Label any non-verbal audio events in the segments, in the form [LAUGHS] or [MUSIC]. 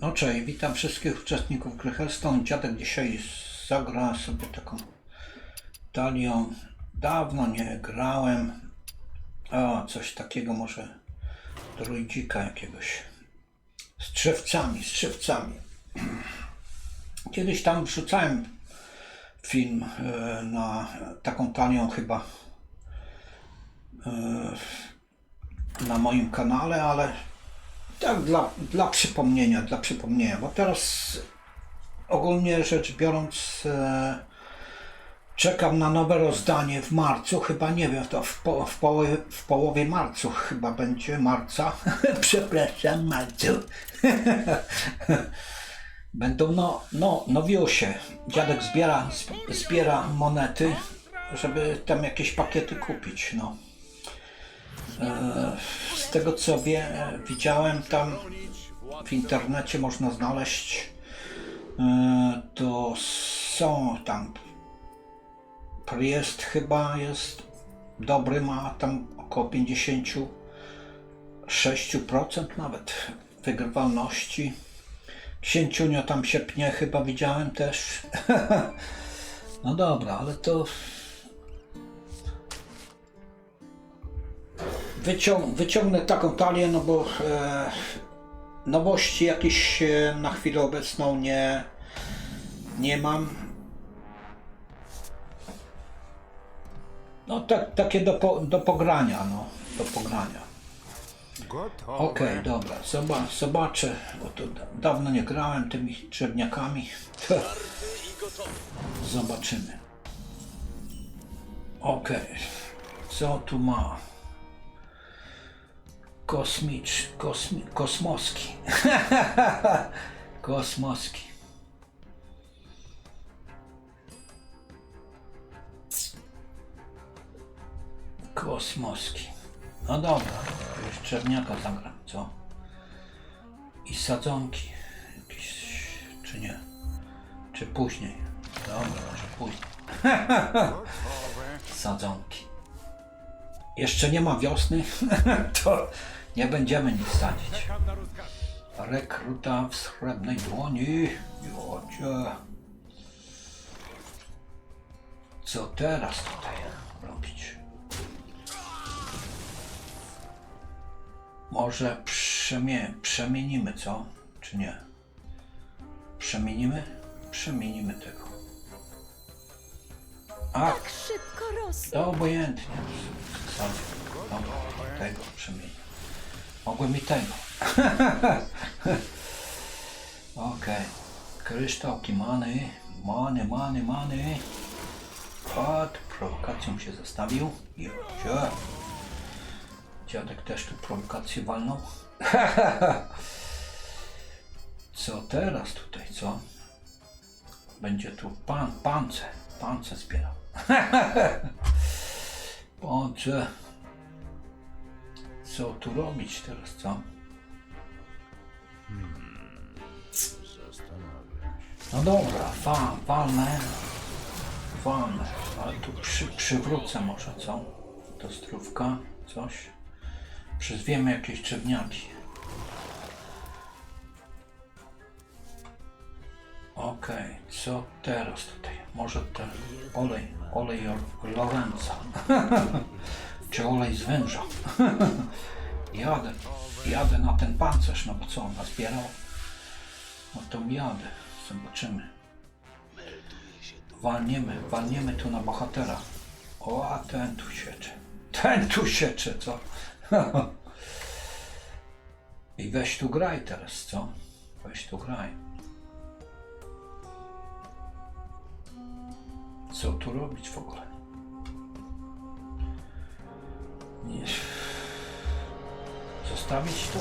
No cześć, witam wszystkich uczestników gry Hearthstone. Dziadek dzisiaj zagra sobie taką talią. Dawno nie grałem. O, coś takiego może druidzika jakiegoś. Z drzewcami, z. [CLEARS THROAT] Kiedyś tam wrzucałem film e, na taką talią chyba e, na moim kanale, ale tak dla, dla przypomnienia, dla przypomnienia, bo teraz ogólnie rzecz biorąc e, czekam na nowe rozdanie w marcu, chyba nie wiem, to w, po, w, połowie, w połowie marcu chyba będzie, marca, [LAUGHS] przepraszam, marcu. [LAUGHS] Będą no, no, nowiusie. Dziadek zbiera, zb- zbiera monety, żeby tam jakieś pakiety kupić, no. Z tego co wie, widziałem tam w internecie można znaleźć, e, to są tam Priest chyba jest dobry, ma tam około 56% nawet wygrywalności. Księciunio tam się pnie, chyba widziałem też. [LAUGHS] no dobra, ale to Wycią, wyciągnę taką talię, no bo e, nowości jakieś e, na chwilę obecną nie, nie mam. No tak, takie do, po, do pogrania, no, do pogrania. Gotowe. Okej, dobra, Zoba, zobaczę, bo to da- dawno nie grałem tymi drzewniakami. [LAUGHS] Zobaczymy. Okej, co tu ma? Kosmicz, kosmi, kosmoski. [LAUGHS] kosmoski. Kosmoski. No dobra, już czerniaka zagram, co? I sadzonki jakieś, czy nie? Czy później? Dobra, może później. [LAUGHS] Sadzonki. Jeszcze nie ma wiosny, [LAUGHS] to nie będziemy nic sadzić. Rekruta w srebrnej dłoni. Jocie. Co teraz tutaj robić? Może przemie przemienimy, co? Czy nie? Przemienimy? Przemienimy tego. A, Tak szybko rosną. to obojętnie. Tego przemienię. Mogłem i tego. [LAUGHS] Okej. Kryształki many. Many, many, many. Pod prowokacją się zostawił. Jocie. Dziadek też tu prowokację walnął. [LAUGHS] Co teraz tutaj, co? Będzie tu pan, pance, pance zbierał. [LAUGHS] Pance. Co tu robić teraz, co? No dobra, fa, walnę. Walnę, ale tu przy, przywrócę może, co? To strówka, coś. Przyzwiemy jakieś drzewniaki. Okej, co teraz tutaj? Może ten olej, olej Lorenza. [LAUGHS] Czy olej z węża. [LAUGHS] jadę, jadę na ten pancerz, no bo co on nazbierał? No to jadę, zobaczymy. Walniemy, walniemy tu na bohatera. O, a ten tu siecze. Ten tu siecze, co? [LAUGHS] I weź tu graj teraz, co? Weź tu graj. Co tu robić w ogóle? Zostawić to?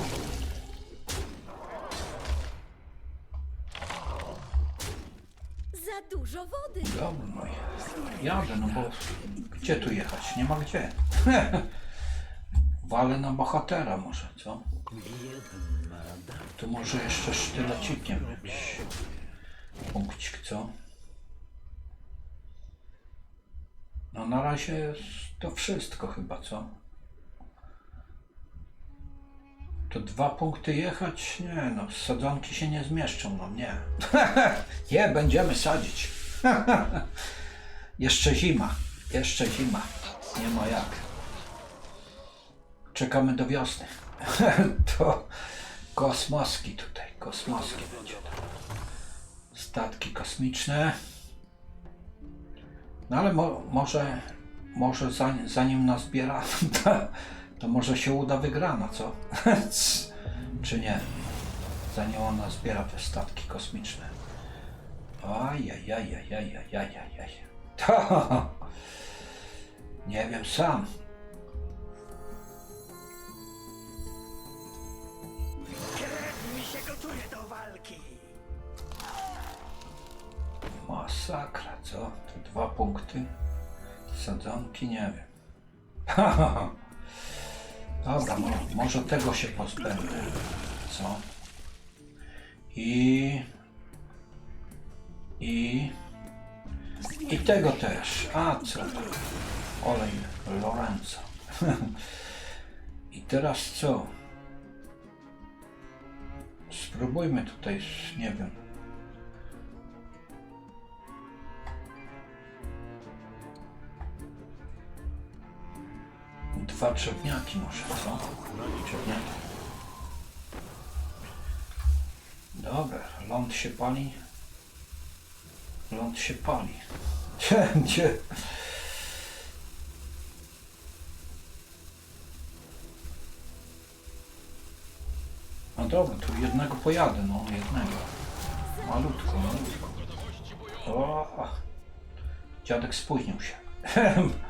Za dużo wody. Dobra, no i jadę, no bo gdzie tu jechać? Nie ma gdzie. [LAUGHS] Walę na bohatera może, co? Tu może jeszcze sztylecikiem jakiś punkcik, co? No na razie to wszystko chyba, co? To dwa punkty jechać? Nie, no, sadzonki się nie zmieszczą, no nie. [LAUGHS] nie, będziemy sadzić. [LAUGHS] jeszcze zima, jeszcze zima. Nie ma jak. Czekamy do wiosny. [LAUGHS] to kosmoski tutaj, kosmoski będzie. Statki kosmiczne. No ale mo, może, może zanim, zanim nazbiera, to, może się uda wygrana, co? [LAUGHS] Czy nie? Zanim ona zbiera te statki kosmiczne. Ajajajajajajajajaj. [LAUGHS] To nie wiem sam. Mi się gotuje do walki. Masakra, co? To dwa punkty. Sadzonki, nie wiem. [LAUGHS] Dobra, mo, może tego się pozbędę. Co? I... I... I tego też. A, co? Olej Lorenzo. [LAUGHS] I teraz co? Spróbujmy tutaj, nie wiem. Dwa drzewniaki może, co? Drzewniaki. Dobra, ląd się pali. Ląd się pali. [LAUGHS] Gdzie? No dobra, tu jednego pojadę, no jednego. Malutko, malutko. O, dziadek spóźnił się. [LAUGHS]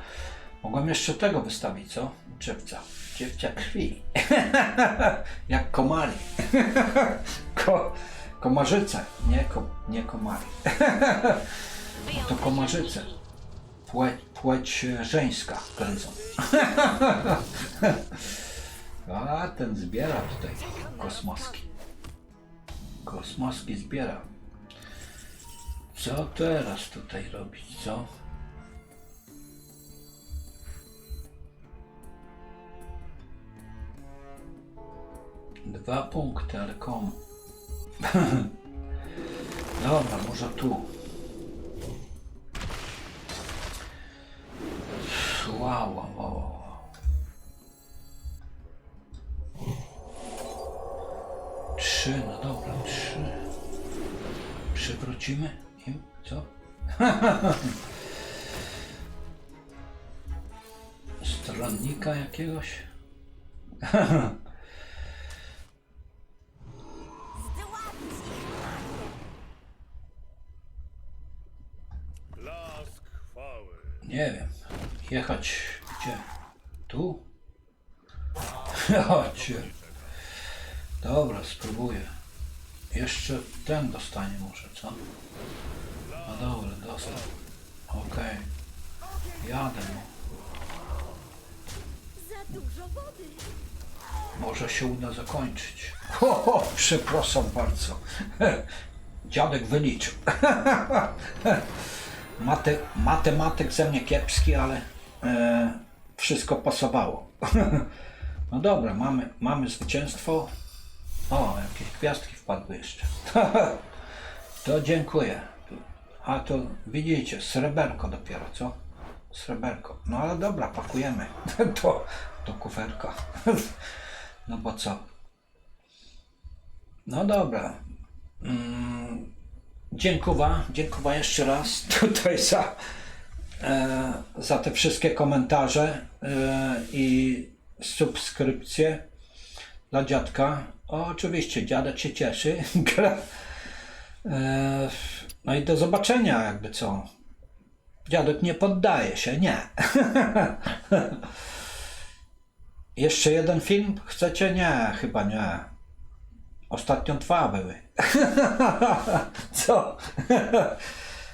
Mogłem jeszcze tego wystawić, co? Czepca. Dziewcia krwi. [LAUGHS] Jak komary. [LAUGHS] Ko, komarzyce. Nie, ko, nie komary. [LAUGHS] to komarzyce. Płeć, płeć żeńska gryzą. A ten zbiera tutaj kosmoski. Kosmoski zbiera. Co teraz tutaj robić, co? Dwa punkty, ale komu? [LAUGHS] Dobra, może tu. Wow, wow, wow. Trzy, no dobra, trzy. Przewrócimy im, co? [LAUGHS] Stronnika jakiegoś? [LAUGHS] Nie wiem. Jechać gdzie? Tu? [LAUGHS] Chodźcie. Dobra, spróbuję. Jeszcze ten dostanie może, co? No dobra, dostał. Okej. Jadę, no. Za dużo wody. Może się uda zakończyć. Ho, ho, przepraszam bardzo. [LAUGHS] Dziadek wyliczył. [LAUGHS] Mate, matematyk ze mnie kiepski, ale e, wszystko pasowało. [LAUGHS] no dobra, mamy, mamy zwycięstwo. O, jakieś gwiazdki wpadły jeszcze. [LAUGHS] to dziękuję. A to widzicie, sreberko dopiero, co? Sreberko. No ale dobra, pakujemy [LAUGHS] to, to kuferka. no bo co? No dobra. Mm, dziękuję, dziękuję jeszcze raz [LAUGHS] tutaj za, e, za te wszystkie komentarze e, i subskrypcje dla dziadka. O, oczywiście, dziadek się cieszy. [LAUGHS] E, no i do zobaczenia, jakby co. Dziadek nie poddaje się, nie. [LAUGHS] Jeszcze jeden film chcecie? Nie, chyba nie. Ostatnio dwa były. [LAUGHS] Co?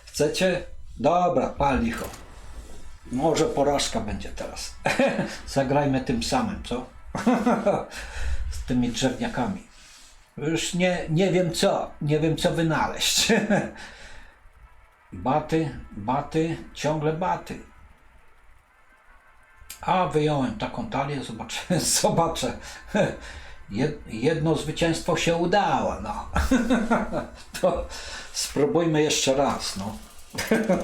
Chcecie? Dobra, pal licho. Może porażka będzie teraz. [LAUGHS] Zagrajmy tym samym, co? [LAUGHS] Z tymi drzewniakami. Już nie, nie wiem co, nie wiem co wynaleźć. Baty, baty, ciągle baty. A wyjąłem taką talię, zobaczę, zobaczę jedno zwycięstwo się udało, no. [LAUGHS] to spróbujmy jeszcze raz, no. [LAUGHS]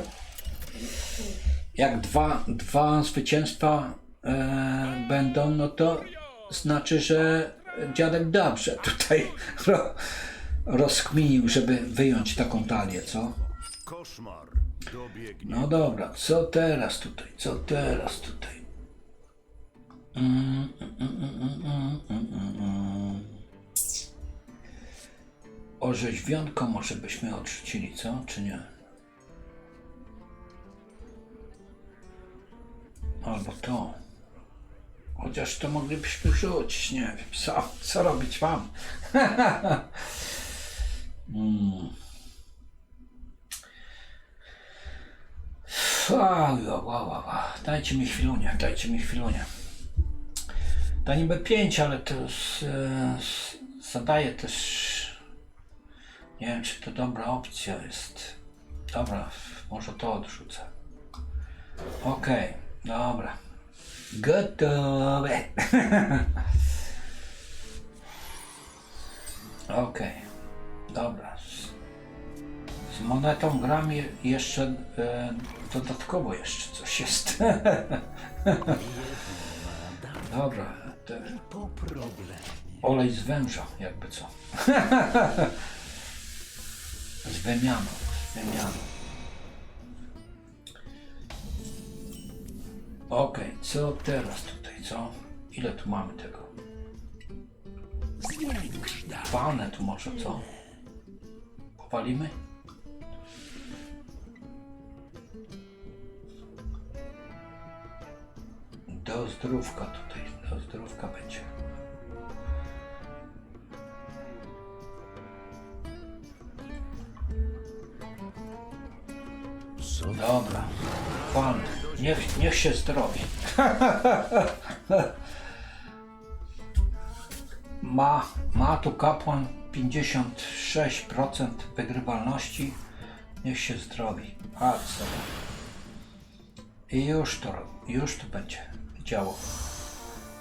Jak dwa, dwa zwycięstwa e, będą, no to znaczy, że dziadek dobrze tutaj [LAUGHS] ro, rozkminił, żeby wyjąć taką talię, co? No dobra, co teraz tutaj? Co teraz tutaj? Orzeźwionko może byśmy odrzucili, co? Czy nie? Albo to. Chociaż to moglibyśmy rzucić, nie wiem. Co, co robić wam? mm. Wow, wow. Dajcie mi chwilunię, dajcie mi chwilunię. To niby 5, ale to z, z, zadaje też. Nie wiem, czy to dobra opcja jest. Dobra, może to odrzucę. Okej, dobra. Gotowe. [LAUGHS] Okej, dobra. Z monetą gram je- jeszcze e, dodatkowo jeszcze coś jest. [LAUGHS] Dobra, te, Po problemie. olej z węża, jakby co. [LAUGHS] z wymianą, z wymianą. Okej, co teraz tutaj, co? Ile tu mamy tego? Walne tu może, co? Powalimy? Do zdrówka tutaj, do zdrówka będzie. Co? Dobra, walne. Niech, niech się zdrowi. [LAUGHS] ma, ma tu kapłan 56% wygrywalności. Niech się zdrowi. A co? I już to, już to będzie działo.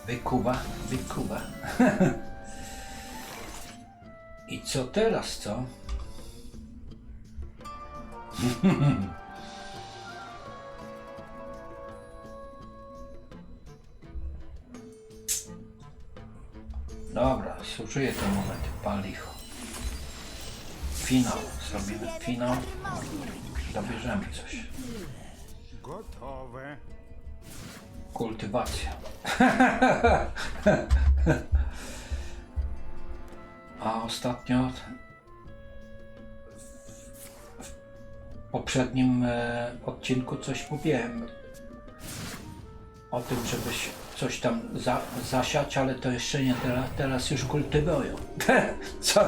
Wykuba, wykuba. [LAUGHS] I co teraz, co? [LAUGHS] Dobra, zużyję ten moment, pal licho. Finał, zrobimy finał. Dobierzemy coś. Gotowe. Kultywacja. [LAUGHS] A ostatnio w poprzednim e, odcinku coś mówiłem o tym, żeby się coś tam za, zasiać, ale to jeszcze nie teraz, teraz już kultywują. [LAUGHS] Co,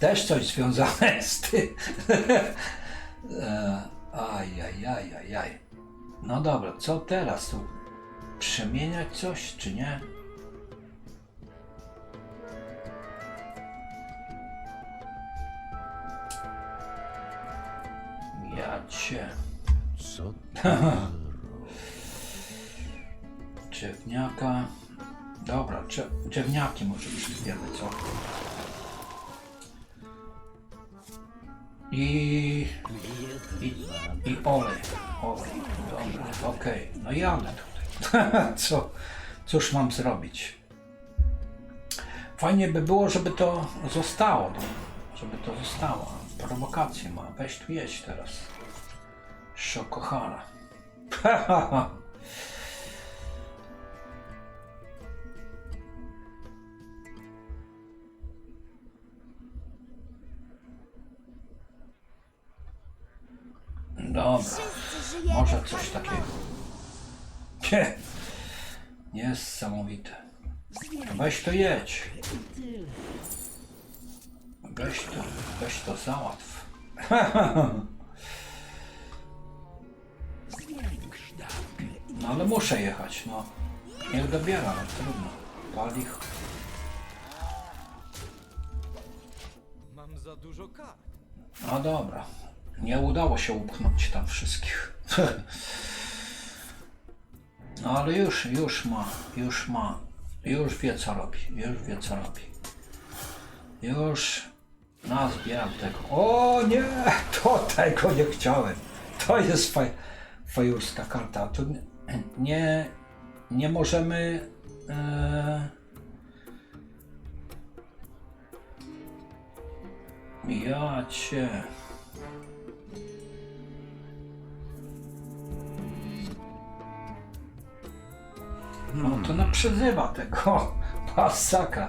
też coś związane [LAUGHS] z tym. E, aj, aj, aj, aj, aj. No dobra, co teraz tu? Przemieniać coś, czy nie? Ja cię. Co? Drzewniaka. [LAUGHS] Dobra, drzewniaki może przyjdziemy, co? I, i, i olej. Olej. Dobra, okej. No jadę tutaj. [LAUGHS] co? Cóż mam zrobić? Fajnie by było, żeby to zostało. No. Żeby to zostało. Prowokację ma. Weź tu jedź teraz. Szokohara. [LAUGHS] Dobra. Może coś takiego. Nie. Niesamowite. Weź to jedź. Weź to, weź to załatw. [LAUGHS] No ale muszę jechać, no. Niech dobiera, no trudno. Palich. Mam za dużo kart. No dobra. Nie udało się upchnąć tam wszystkich. [LAUGHS] No ale już, już ma, już ma, już wie co robi, już wie co robi. Już nazbieram tego. O nie, [LAUGHS] to tego nie chciałem. To jest faj, fajurska karta. Tu nie, nie, możemy. E, ja cię. No to na przezywa tego [LAUGHS] pasaka.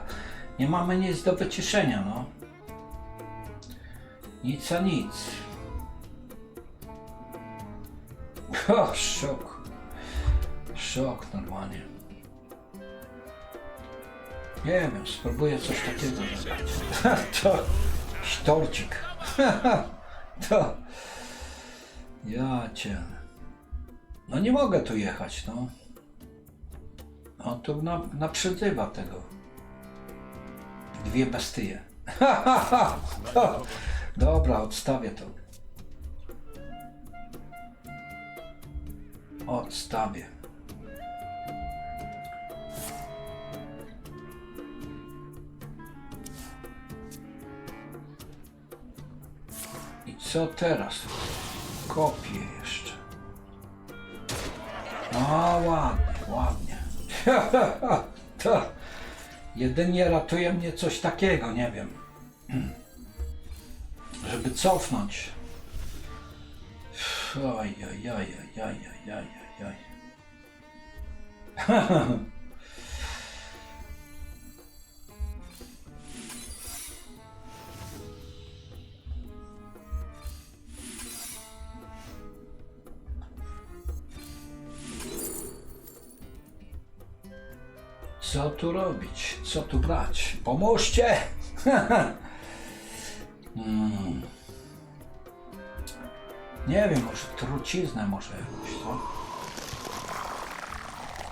Nie mamy nic do wyciszenia, no. Nic a nic. [LAUGHS] O, szok. Szok normalnie. Nie wiem, spróbuję coś takiego zrobić. [LAUGHS] to sztorcik. to. Ja cię. No nie mogę tu jechać, no. On tu na, naprzezywa tego. Dwie bestie. [LAUGHS] Dobra, odstawię to. Odstawię. I co teraz? Kopię jeszcze. No ładnie, ładnie. [LAUGHS] to jedynie ratuje mnie coś takiego, nie wiem. [CLEARS THROAT] Żeby cofnąć. Oj, oj, oj, oj, oj, oj, oj, oj, [LAUGHS] tu robić? Co tu brać? Pomóżcie! [LAUGHS] mm. Nie wiem, może truciznę może jakąś, co?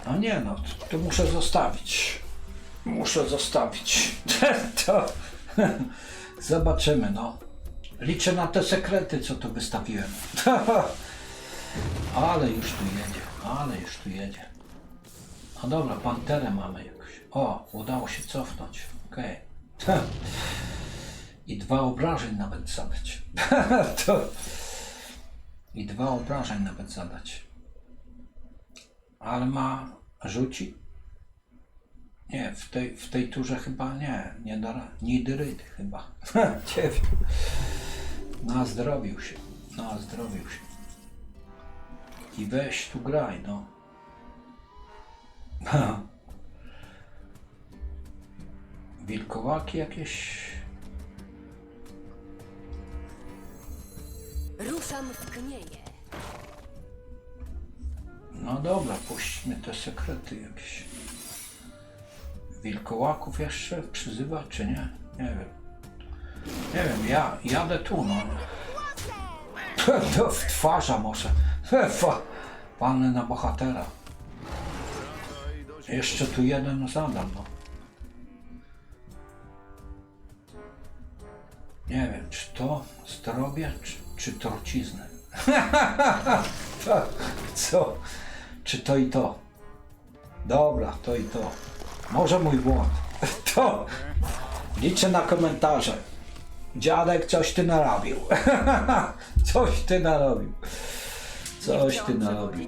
No nie no, to, to muszę zostawić. Muszę zostawić. [LAUGHS] to [LAUGHS] zobaczymy, no. Liczę na te sekrety, co tu wystawiłem. ale już tu jedzie, ale już tu jedzie. No dobra, panterę mamy. O, udało się cofnąć. Okej. [LAUGHS] I dwa obrażeń nawet zadać. [LAUGHS] to... I dwa obrażeń nawet zadać. Ale ma rzuci? Nie, w tej, w tej turze chyba nie. Nie da Nidrydy chyba. [LAUGHS] Nie wiem. Nazdrowił się. Nazdrowił się. I weź tu graj, no. Wilkołaki jakieś. Ruszam w knieje. No dobra, puśćmy te sekrety jakieś. Wilkołaków jeszcze przyzywa, czy nie? Nie wiem. Nie wiem, ja jadę tu, no. To w twarza może. Panny na bohatera. Jeszcze tu jeden zadam, no. To zdrowie, czy, czy truciznę. [LAUGHS] Tak, Co? Czy to i to? Dobra, to i to. Może mój błąd. [LAUGHS] To liczę na komentarze. Dziadek, coś ty narobił. [LAUGHS] Coś ty narobił. Coś ty narobił.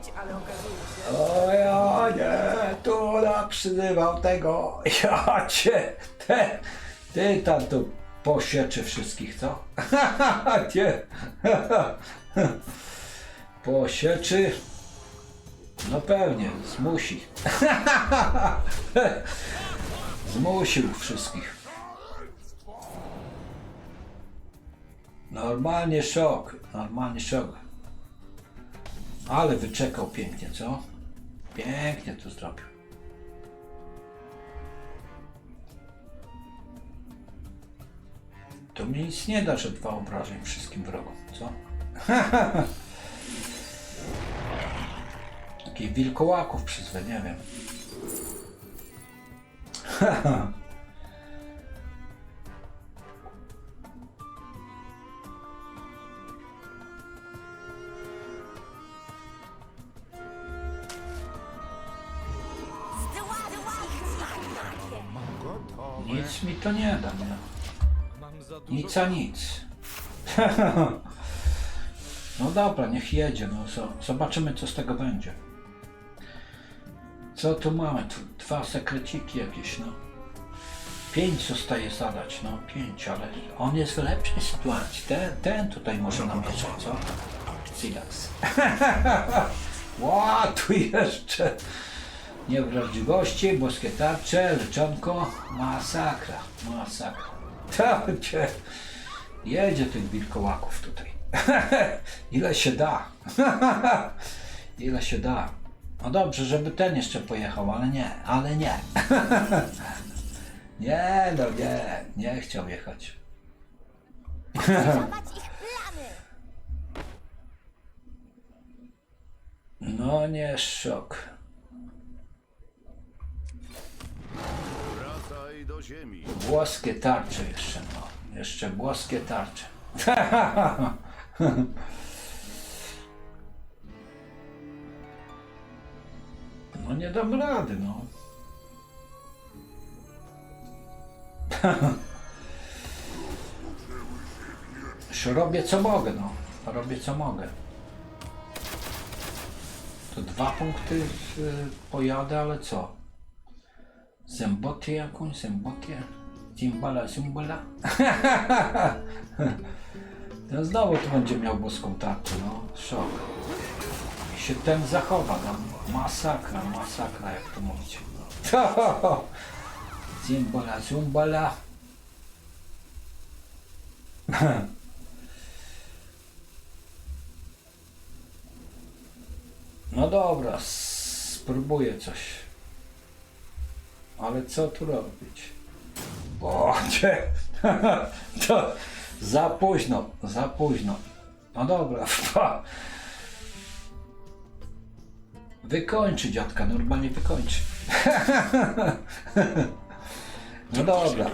O ja nie, tu przyzywał tego. Ja cię, te, ty tam tu posieczy wszystkich, co? [LAUGHS] Nie. [LAUGHS] Posieczy. No pewnie, zmusi. [LAUGHS] Zmusił wszystkich. Normalnie szok, normalnie szok. Ale wyczekał pięknie, co? Pięknie to zrobił. To mi nic nie da, że dwa obrażeń wszystkim wrogom, co? [LAUGHS] Takich wilkołaków przyzwę, nie wiem. [LAUGHS] Nic mi to nie da, nie? Nic a nic. [LAUGHS] No dobra, niech jedzie. No, zo- zobaczymy, co z tego będzie. Co tu mamy? Tu dwa sekreciki jakieś, no. Pięć zostaje zadać, no pięć, ale on jest w lepszej sytuacji. Ten, ten tutaj może namieszać, co? Silax. Ła, [LAUGHS] tu jeszcze niewrażliwości, boskie tarcze, leczonko, masakra, masakra. To cię, jedzie tych wilkołaków tutaj. [LAUGHS] Ile się da. [LAUGHS] Ile się da. No dobrze, żeby ten jeszcze pojechał, ale nie, ale nie. [LAUGHS] Nie, no nie, nie chciał jechać. Zobacz ich plany! No nie, szok. Wracaj do ziemi. Włoskie tarcze jeszcze, no. Jeszcze włoskie tarcze. [LAUGHS] No nie dam rady, no. [LAUGHS] Robię co mogę, no. Robię co mogę. To dwa punkty y, pojadę, ale co? Zębotię jakąś, zębotię? Zimbala, zimbala? [LAUGHS] No znowu tu będzie miał boską tarczę, no. Szok. I się ten zachowa, no. Masakra, masakra, jak to mówicie. [LAUGHS] Zimbala, zumbala. [LAUGHS] No dobra, spróbuję coś. Ale co tu robić? O, nie. [LAUGHS] To za późno, za późno. No dobra, [LAUGHS] Wykończy dziadka, normalnie wykończy. [LAUGHS] No dobra.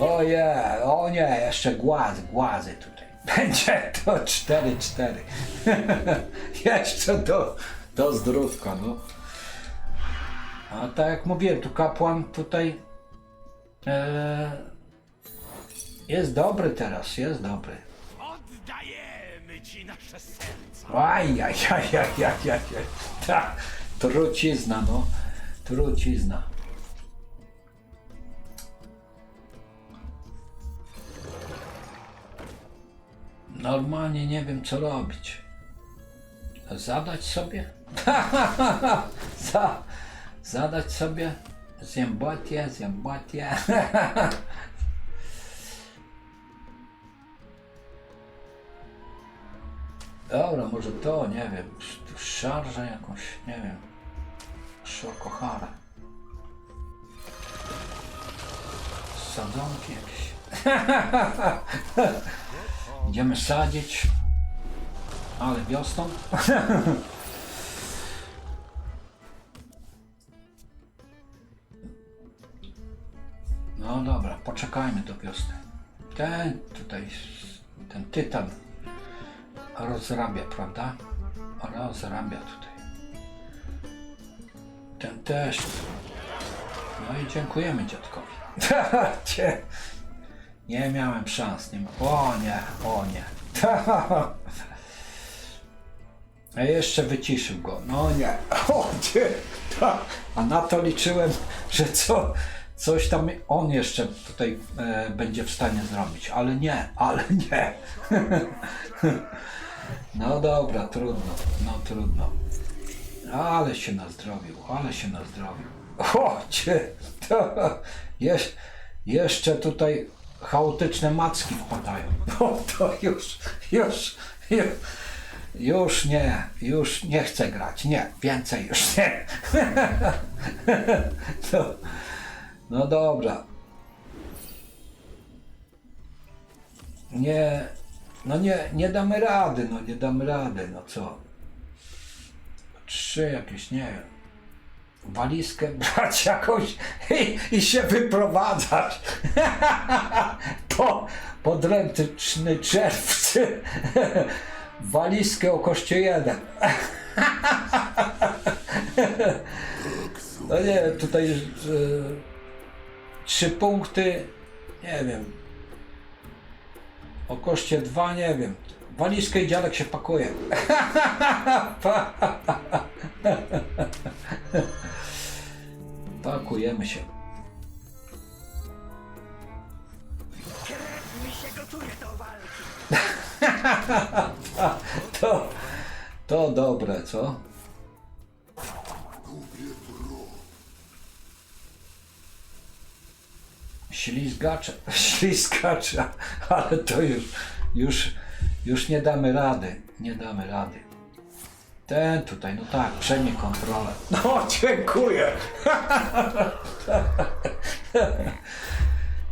O je, o nie, jeszcze głazy, głazy tutaj. Będzie to 4-4. jeszcze do, do zdrówka, no. A tak jak mówiłem, tu kapłan tutaj e, jest dobry teraz, jest dobry. Oddajemy ci nasze serca. Aj, aj, aj, aj, aj, aj, aj. Ta, trucizna, no. Trucizna. Normalnie nie wiem, co robić. Zadać sobie? [LAUGHS] Za, zadać sobie zębotie, zębotie. [LAUGHS] Dobra, może to, nie wiem, szarżę jakąś, nie wiem, szokochara. Sadzonki jakieś. [LAUGHS] Idziemy sadzić, ale wiosną. [LAUGHS] No dobra, poczekajmy do wiosny. Ten tutaj, ten tytan rozrabia, prawda? Rozrabia tutaj. Ten też. No i dziękujemy dziadkowi. [LAUGHS] Nie miałem szans. Nie ma... O nie, o nie. [LAUGHS] A jeszcze wyciszył go. No nie. O nie. [LAUGHS] A na to liczyłem, że co, coś tam on jeszcze tutaj e, będzie w stanie zrobić. Ale nie, ale nie. [LAUGHS] No dobra, trudno, no trudno. Ale się nazdrowił, ale się nazdrowił. [LAUGHS] O, cię, to, jeż, jeszcze tutaj chaotyczne macki wpadają. [LAUGHS] O, to już, już, już, już nie, już nie chcę grać, nie, więcej już nie. No, no dobra. Nie, no nie, nie damy rady, no nie damy rady, no co? Trzy jakieś, nie wiem. Walizkę [LAUGHS] brać jakąś i, i się wyprowadzać. [LAUGHS] po podręczny czerwcy. [LAUGHS] Walizkę o koszcie jeden. no nie, tutaj e, trzy punkty, nie wiem, O koszcie 2 nie wiem. Walizkę i dziadek się pakuje. [LAUGHS] Pakujemy się. [LAUGHS] To, to dobre, co? Ślizgacze, [LAUGHS] ślizgacze, ale to już, już, już nie damy rady, nie damy rady. Ten tutaj, no tak, przejmie kontrolę. No, dziękuję.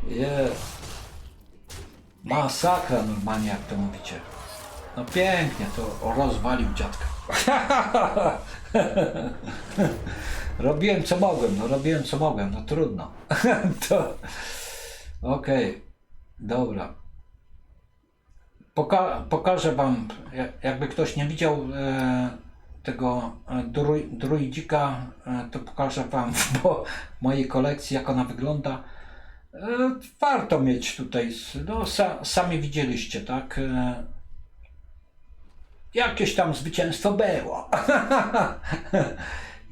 Jest. Masakra normalnie, jak to mówicie. No pięknie, to rozwalił dziadka. [LAUGHS] robiłem co mogłem, no robiłem co mogłem, no trudno. [LAUGHS] to... Okej, dobra. Poka pokażę wam, ja- jakby ktoś nie widział e, tego e, druj druidzika, e, to pokażę wam [LAUGHS] mo mojej kolekcji, jak ona wygląda. E, warto mieć tutaj, no sa sami widzieliście, tak? E, jakieś tam zwycięstwo było. [LAUGHS]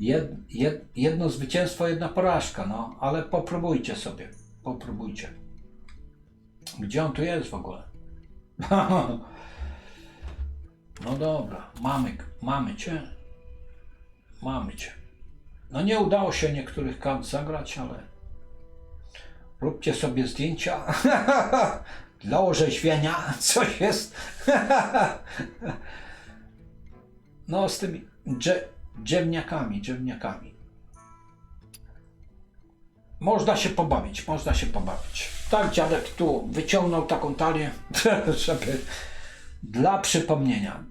jed, jed, jedno zwycięstwo, jedna porażka, no, ale popróbujcie sobie, popróbujcie. Gdzie on tu jest w ogóle? [LAUGHS] no dobra, mamy, mamy cię. Mamy cię. No nie udało się niektórych kart zagrać, ale róbcie sobie zdjęcia [LAUGHS] dla orzeźwienia. Coś jest. [LAUGHS] No z tymi dże, drzewniakami, drzewniakami. Można się pobawić, można się pobawić. Tak dziadek tu wyciągnął taką talię, [LAUGHS] żeby dla przypomnienia.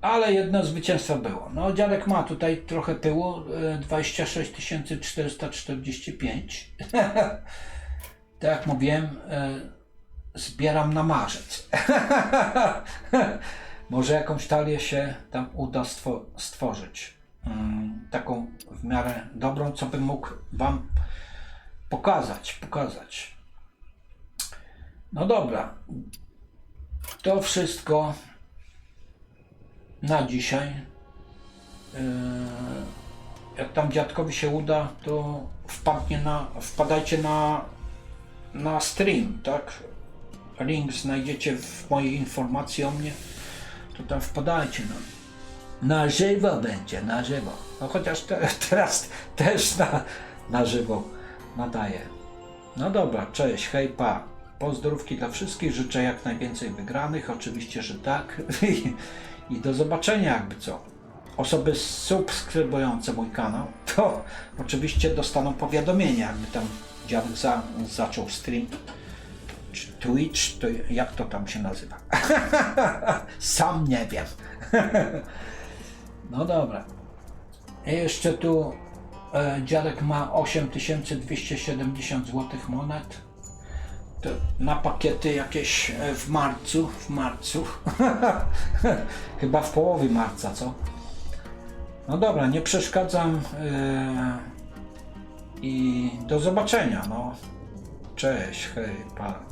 Ale jedno zwycięstwo było. No dziadek ma tutaj trochę pyłu, e, 26 445. [LAUGHS] tak jak mówiłem, e, zbieram na marzec. [LAUGHS] Może jakąś talię się tam uda stwo- stworzyć. Mm, taką w miarę dobrą, co bym mógł Wam pokazać. Pokazać. No dobra. To wszystko na dzisiaj. Yy, Jak tam dziadkowi się uda, to wpadnie na, wpadajcie na, na stream, tak? Link znajdziecie w mojej informacji o mnie to tam wpadajcie no. Na żywo będzie, na żywo. No chociaż te, teraz też na, na żywo nadaję. No dobra, cześć, hej, pa. Pozdrówki dla wszystkich, życzę jak najwięcej wygranych, oczywiście, że tak. [LAUGHS] I do zobaczenia jakby co. Osoby subskrybujące mój kanał, to oczywiście dostaną powiadomienie, jakby tam dziadek za, zaczął stream czy Twitch, to jak to tam się nazywa? [LAUGHS] Sam nie wiem. [LAUGHS] no dobra. Jeszcze tu e, dziadek ma 8270 zł monet. To na pakiety jakieś e, w marcu, w marcu. [LAUGHS] Chyba w połowie marca, co? No dobra, nie przeszkadzam. E, I do zobaczenia, no. Cześć, hej, pa.